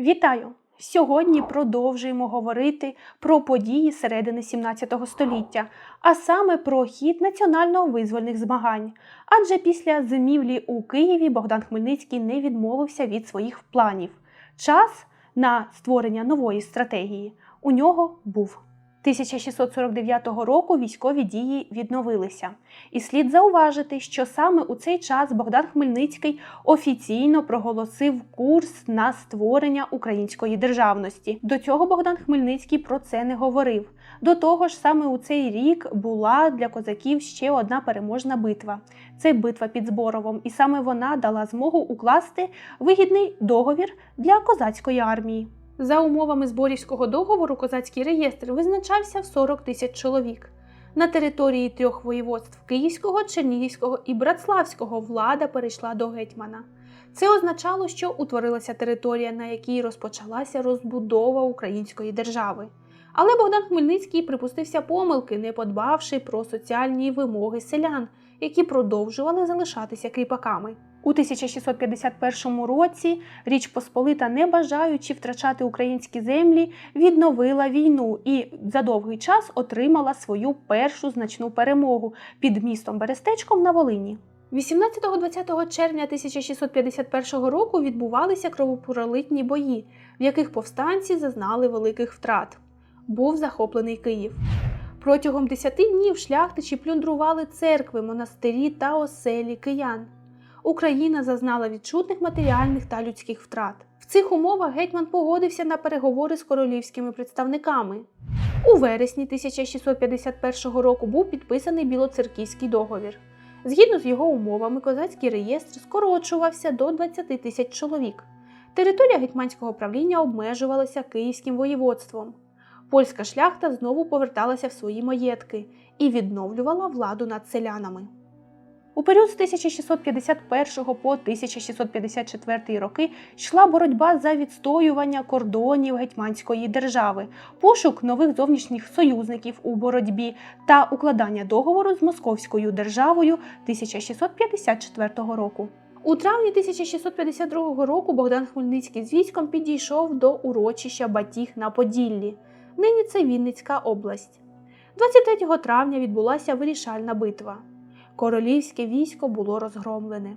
Вітаю! Сьогодні продовжуємо говорити про події середини 17 століття, а саме про хід національно-визвольних змагань. Адже після зимівлі у Києві Богдан Хмельницький не відмовився від своїх планів. Час на створення нової стратегії у нього був. 1649 року військові дії відновилися. І слід зауважити, що саме у цей час Богдан Хмельницький офіційно проголосив курс на створення української державності. До цього Богдан Хмельницький про це не говорив. До того ж, саме у цей рік була для козаків ще одна переможна битва це битва під Зборовом, і саме вона дала змогу укласти вигідний договір для козацької армії. За умовами Зборівського договору козацький реєстр визначався в 40 тисяч чоловік. На території трьох воєводств Київського, Чернігівського і Братславського влада перейшла до гетьмана. Це означало, що утворилася територія, на якій розпочалася розбудова української держави. Але Богдан Хмельницький припустився помилки, не подбавши про соціальні вимоги селян, які продовжували залишатися кріпаками. У 1651 році Річ Посполита, не бажаючи втрачати українські землі, відновила війну і за довгий час отримала свою першу значну перемогу під містом Берестечком на Волині. 18-20 червня 1651 року відбувалися кровопролитні бої, в яких повстанці зазнали великих втрат. Був захоплений Київ. Протягом 10 днів шляхтичі плюндрували церкви, монастирі та оселі киян. Україна зазнала відчутних матеріальних та людських втрат. В цих умовах гетьман погодився на переговори з королівськими представниками. У вересні 1651 року був підписаний Білоцерківський договір. Згідно з його умовами, козацький реєстр скорочувався до 20 тисяч чоловік. Територія гетьманського правління обмежувалася Київським воєводством. Польська шляхта знову поверталася в свої маєтки і відновлювала владу над селянами. У період з 1651 по 1654 роки йшла боротьба за відстоювання кордонів гетьманської держави, пошук нових зовнішніх союзників у боротьбі та укладання договору з Московською державою 1654 року. У травні 1652 року Богдан Хмельницький з військом підійшов до урочища Батіг на Поділлі. Нині це Вінницька область. 23 травня відбулася вирішальна битва. Королівське військо було розгромлене.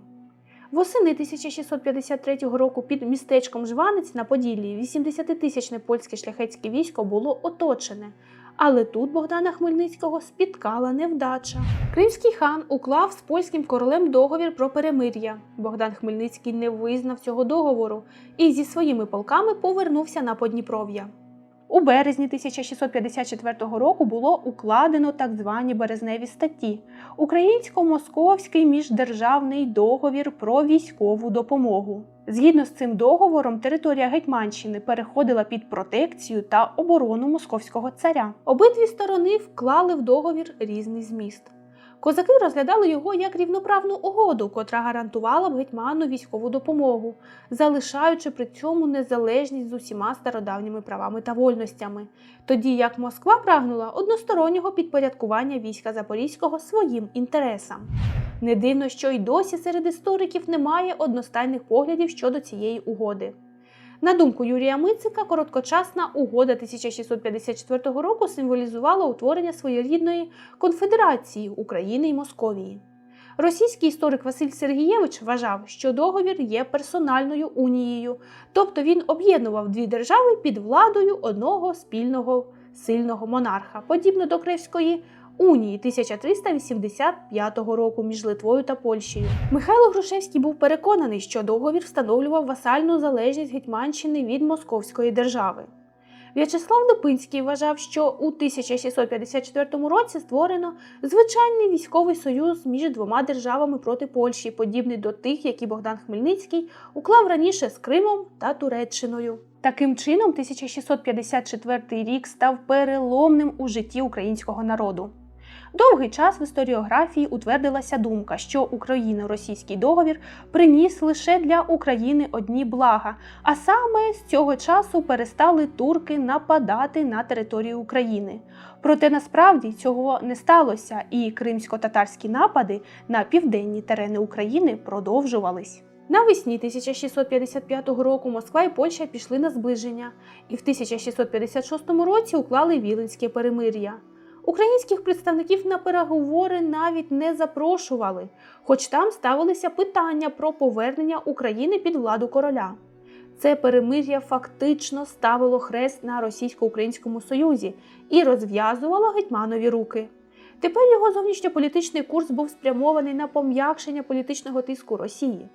Восени 1653 року під містечком Жванець на Поділлі 80-тисячне польське шляхетське військо було оточене, але тут Богдана Хмельницького спіткала невдача. Кримський хан уклав з польським королем договір про перемир'я. Богдан Хмельницький не визнав цього договору і зі своїми полками повернувся на Подніпров'я. У березні 1654 року було укладено так звані березневі статті Українсько-московський міждержавний договір про військову допомогу. Згідно з цим договором, територія Гетьманщини переходила під протекцію та оборону московського царя. Обидві сторони вклали в договір різний зміст. Козаки розглядали його як рівноправну угоду, котра гарантувала б гетьману військову допомогу, залишаючи при цьому незалежність з усіма стародавніми правами та вольностями, тоді як Москва прагнула одностороннього підпорядкування війська Запорізького своїм інтересам. Не дивно, що й досі серед істориків немає одностайних поглядів щодо цієї угоди. На думку Юрія Мицика, короткочасна угода 1654 року символізувала утворення своєрідної конфедерації України і Московії. Російський історик Василь Сергієвич вважав, що договір є персональною унією, тобто він об'єднував дві держави під владою одного спільного сильного монарха, подібно до Кривської унії 1385 року між Литвою та Польщею. Михайло Грушевський був переконаний, що договір встановлював васальну залежність Гетьманщини від Московської держави. В'ячеслав Липинський вважав, що у 1654 році створено звичайний військовий союз між двома державами проти Польщі, подібний до тих, які Богдан Хмельницький уклав раніше з Кримом та Туреччиною. Таким чином, 1654 рік став переломним у житті українського народу. Довгий час в історіографії утвердилася думка, що Україно-російський договір приніс лише для України одні блага, а саме з цього часу перестали турки нападати на територію України. Проте насправді цього не сталося, і кримсько-татарські напади на південні терени України продовжувались. Навесні 1655 року Москва і Польща пішли на зближення, і в 1656 році уклали Віленське перемир'я. Українських представників на переговори навіть не запрошували, хоч там ставилися питання про повернення України під владу короля. Це перемир'я фактично ставило хрест на російсько-українському союзі і розв'язувало гетьманові руки. Тепер його зовнішньополітичний курс був спрямований на пом'якшення політичного тиску Росії.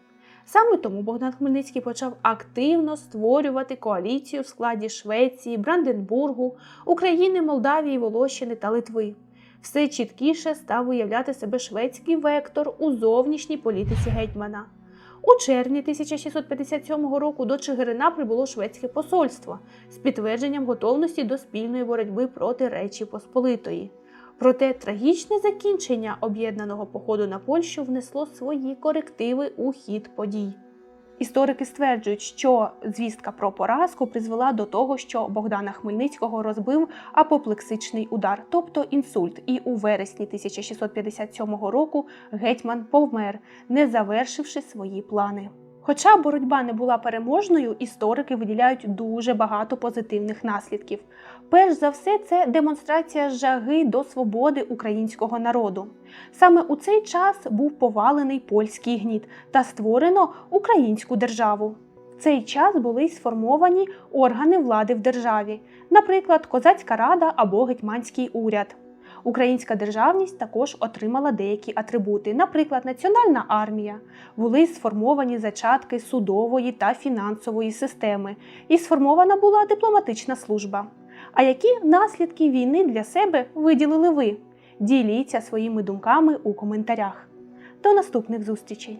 Саме тому Богдан Хмельницький почав активно створювати коаліцію в складі Швеції, Бранденбургу, України, Молдавії, Волощини та Литви. Все чіткіше став виявляти себе шведський вектор у зовнішній політиці гетьмана. У червні 1657 року до Чигирина прибуло шведське посольство з підтвердженням готовності до спільної боротьби проти Речі Посполитої. Проте трагічне закінчення об'єднаного походу на Польщу внесло свої корективи у хід подій. Історики стверджують, що звістка про поразку призвела до того, що Богдана Хмельницького розбив апоплексичний удар, тобто інсульт, і у вересні 1657 року гетьман повмер, не завершивши свої плани. Хоча боротьба не була переможною, історики виділяють дуже багато позитивних наслідків. Перш за все, це демонстрація жаги до свободи українського народу. Саме у цей час був повалений польський гніт та створено українську державу. В цей час були сформовані органи влади в державі, наприклад, козацька рада або гетьманський уряд. Українська державність також отримала деякі атрибути, наприклад, Національна армія, були сформовані зачатки судової та фінансової системи, і сформована була дипломатична служба. А які наслідки війни для себе виділили ви? Діліться своїми думками у коментарях. До наступних зустрічей!